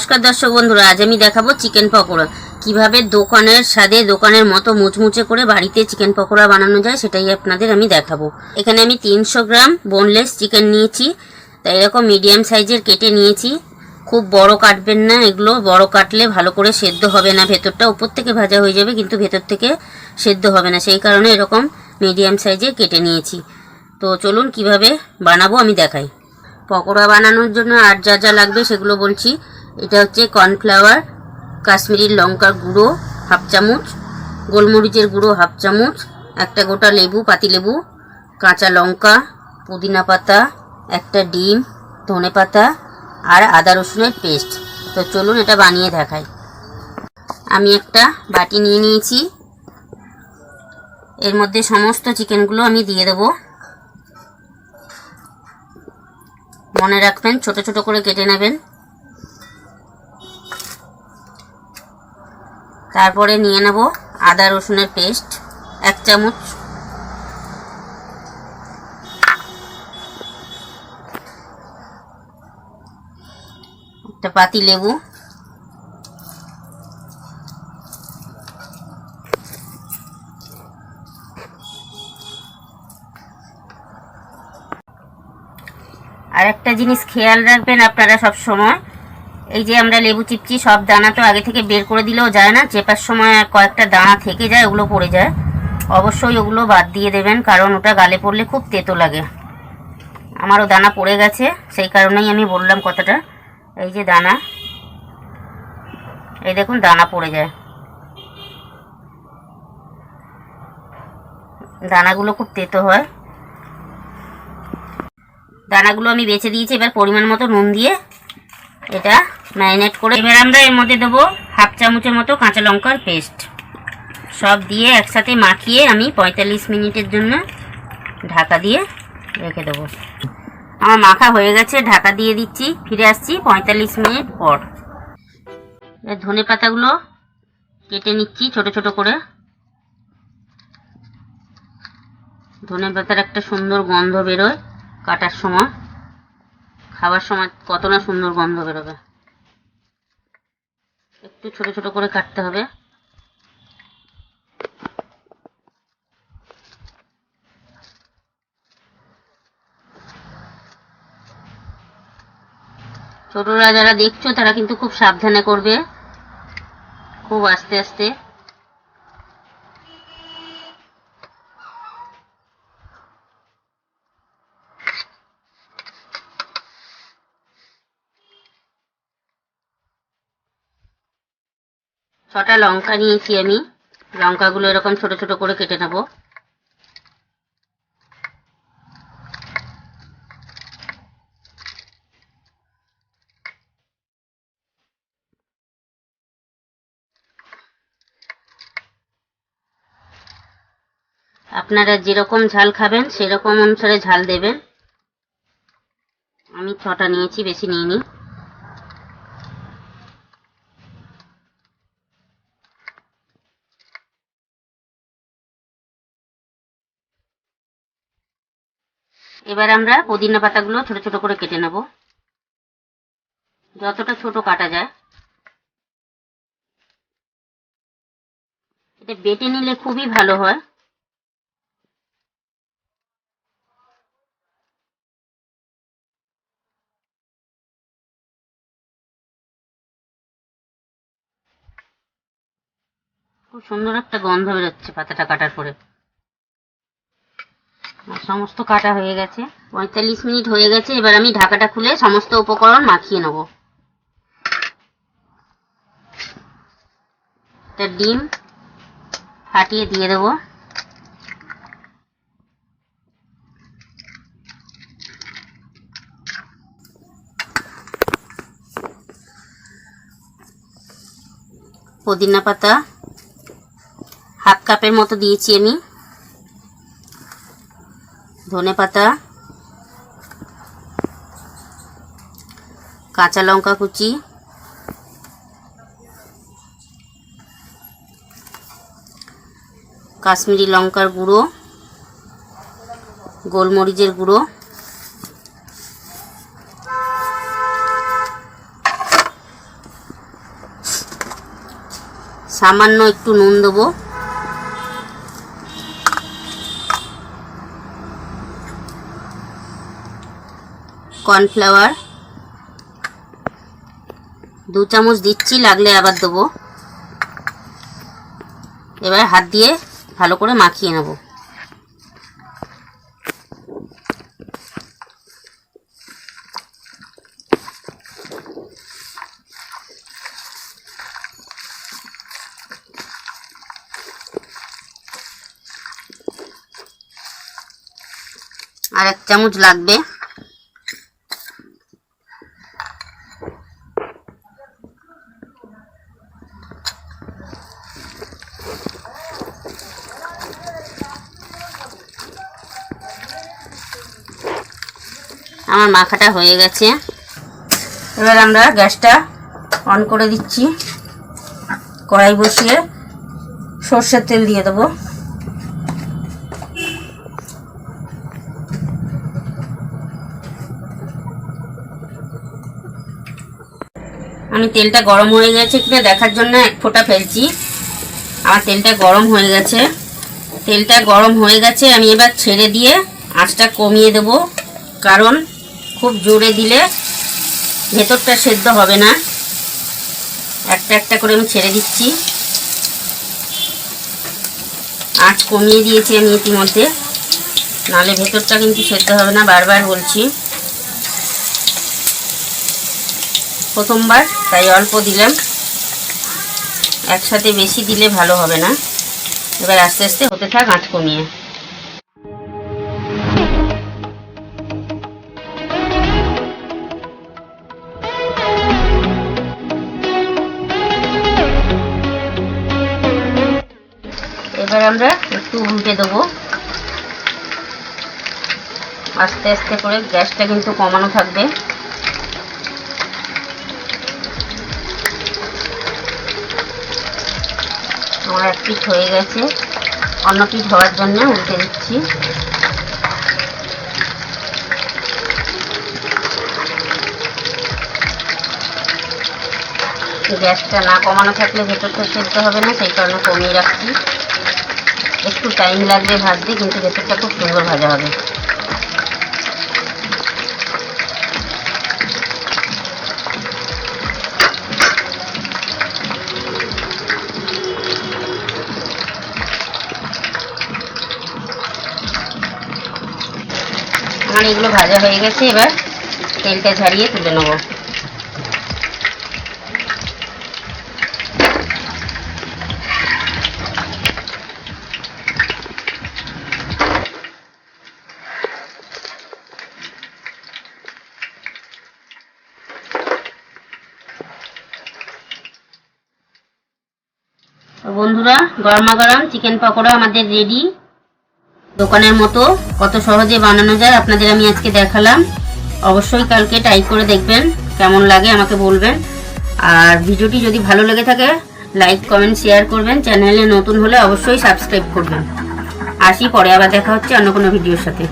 নমস্কার দর্শক বন্ধুরা, আজ আমি দেখাবো চিকেন পকোড়া। কীভাবে দোকানের স্বাদে দোকানের মতো মুচমুচে করে বাড়িতে চিকেন পকোড়া বানানো যায় সেটাই আপনাদের আমি দেখাবো। এখানে আমি তিনশো গ্রাম বোনলেস চিকেন নিয়েছি তাই এরকম মিডিয়াম সাইজের কেটে নিয়েছি। খুব বড় কাটবেন না এগুলো, বড় কাটলে ভালো করে সেদ্ধ হবে না, ভেতরটা উপর থেকে ভাজা হয়ে যাবে, কিন্তু ভেতর থেকে সেদ্ধ হবে না। সেই কারণে এরকম মিডিয়াম সাইজের কেটে নিয়েছি। তো চলুন কীভাবে বানাবো আমি দেখাই। পকোড়া বানানোর জন্য আর যা যা লাগবে সেগুলো বলছি। এটা হচ্ছে কর্নফ্লাওয়ার কাশ্মীরি লঙ্কার গুঁড়ো হাফ চামচ, গোলমরিচের গুঁড়ো হাফ চামচ, একটা গোটা লেবু পাতিলেবু কাঁচা লঙ্কা, পুদিনা পাতা, একটা ডিম, ধনে পাতা আর আদা রসুনের পেস্ট তো চলুন এটা বানিয়ে দেখাই। আমি একটা বাটি নিয়ে নিয়েছি। এর মধ্যে সমস্ত চিকেনগুলো আমি দিয়ে দেবো। মনে রাখবেন, ছোট ছোট করে কেটে নেবেন। তারপরে নিয়ে নেব আদা রসুনের পেস্ট, এক চামচ। একটা পাতি লেবু। আর একটা জিনিস খেয়াল রাখবেন আপনারা সব সময় এই যে আমরা লেবু চিপচি, সব দানা তো আগে থেকে বের করে দিলেও যায় না। চেপার সময় কয়েকটা দানা থেকে যায়, ওগুলো পড়ে যায়। অবশ্যই ওগুলো বাদ দিয়ে দেবেন, কারণ ওটা গালে পড়লে খুব তেতো লাগে। আমারও দানা পড়ে গেছে, সেই কারণেই আমি বললাম কথাটা। এই যে দানা, এই দেখুন দানা পড়ে যায়। দানাগুলো খুব তেতো হয়। দানাগুলো আমি বেছে দিয়েছি, এবার পরিমাণ মতো নুন দিয়ে এটা ম্যারিনেট করে এবার আমরা এর মধ্যে দেবো হাফ চামচের মতো কাঁচা লঙ্কার পেস্ট। সব দিয়ে একসাথে মাখিয়ে আমি পঁয়তাল্লিশ মিনিটের জন্য ঢাকা দিয়ে রেখে দেবো। আমার মাখা হয়ে গেছে, ঢাকা দিয়ে দিচ্ছি, ফিরে আসছি পঁয়তাল্লিশ মিনিট পর। ধনে পাতাগুলো কেটে নিচ্ছি ছোট ছোট করে। ধনে পাতার একটা সুন্দর গন্ধ বেরোয় কাটার সময়। খাবার সময় কত না সুন্দর গন্ধ বেরোবে। একটু ছোট ছোট করে কাটতে হবে। ছোটরা যারা দেখছ, তারা কিন্তু খুব সাবধানে করবে। খুব আস্তে আস্তে। ছটা লঙ্কা নিয়েছি আমি। লঙ্কাগুলো এরকম ছোট ছোট করে কেটে নেব। আপনারা যেরকম ঝাল খাবেন, সেরকম অনুসারে ঝাল দেবেন। আমি ছটা নিয়েছি, বেশি নিইনি। এবার আমরা পুদিনা পাতাগুলো ছোট ছোট করে কেটে নেব। যতটা ছোট কাটা যায়। এটা বেটে নিলে খুবই ভালো হয়। খুব সুন্দর একটা গন্ধ বেরোচ্ছে পাতাটা কাটার পরে। সমস্ত কাটা হয়ে গেছে। পঁয়তাল্লিশ মিনিট হয়ে গেছে, এবার আমি ঢাকাটা খুলে সমস্ত উপকরণ মাখিয়ে নেব। একটা ডিম ফাটিয়ে দিয়ে দেব। পুদিনা পাতা হাফ কাপের মতো দিয়েছি আমি। ধনে পাতা কাঁচা লঙ্কা কুচি কাশ্মীরি লঙ্কার গুঁড়ো গোলমরিচের গুঁড়ো সামান্য একটু নুন দেবো। কর্নফ্লাওয়ার। দু চামচ দিচ্ছি, লাগলে আবার দেবো। এবার হাত দিয়ে ভালো করে মাখিয়ে নেব। আর এক চামচ লাগবে। আমার মাখাটা হয়ে গেছে। এবার আমরা গ্যাসটা অন করে দিচ্ছি। কড়াই বসিয়ে সর্ষের তেল দিয়ে দেবো। আমি তেলটা গরম হয়ে গেছে কিনা দেখার জন্য এক ফোঁটা ফেলছি। আমার তেলটা গরম হয়ে গেছে। তেলটা গরম হয়ে গেছে, আমি এবার ছেড়ে দিয়ে আঁচটা কমিয়ে দেব। কারণ খুব জোরে দিলে ভেতরটা সেদ্ধ হবে না। একটা একটা করে আমি ছেড়ে দিচ্ছি। আঁচ কমিয়ে দিয়েছি আমি ইতিমধ্যে। নাহলে ভেতরটা কিন্তু সেদ্ধ হবে না, বারবার বলছি। প্রথমবার, তাই অল্প দিলাম। একসাথে বেশি দিলে ভালো হবে না। এবার আস্তে আস্তে হতে থাক আঁচ কমিয়ে। এবার আমরা একটু উল্টে দেবো। আস্তে আস্তে করে গ্যাসটা কিন্তু কমানো থাকবে। আমার এক পিঠ হয়ে গেছে। অন্য পিঠ হওয়ার জন্য উল্টে দিচ্ছি। গ্যাসটা না কমানো থাকলে ভেতরটা সেদ্ধ হবে না, সেই কারণে কমিয়ে রাখছি। একটু টাইম লাগবে ভাজতে, কিন্তু ভেতরটা খুব সুন্দর ভাজা হবে। আমার এগুলো ভাজা হয়ে গেছে, এবার তেলটা ঝারিয়ে তুলে নেব। বন্ধুরা, গরমা গরম চিকেন পকোড়া আমাদের রেডি দোকানের মতো কত সহজে বানানো যায় আপনাদের আমি আজকে দেখালাম। অবশ্যই কালকে ট্রাই করে দেখবেন, কেমন লাগে আমাকে বলবেন। আর ভিডিওটি যদি ভালো লেগে থাকে লাইক কমেন্ট শেয়ার করবেন। চ্যানেলে নতুন হলে অবশ্যই সাবস্ক্রাইব করবেন। আসি, পরে আবার দেখা হচ্ছে অন্য কোনো ভিডিওর সাথে।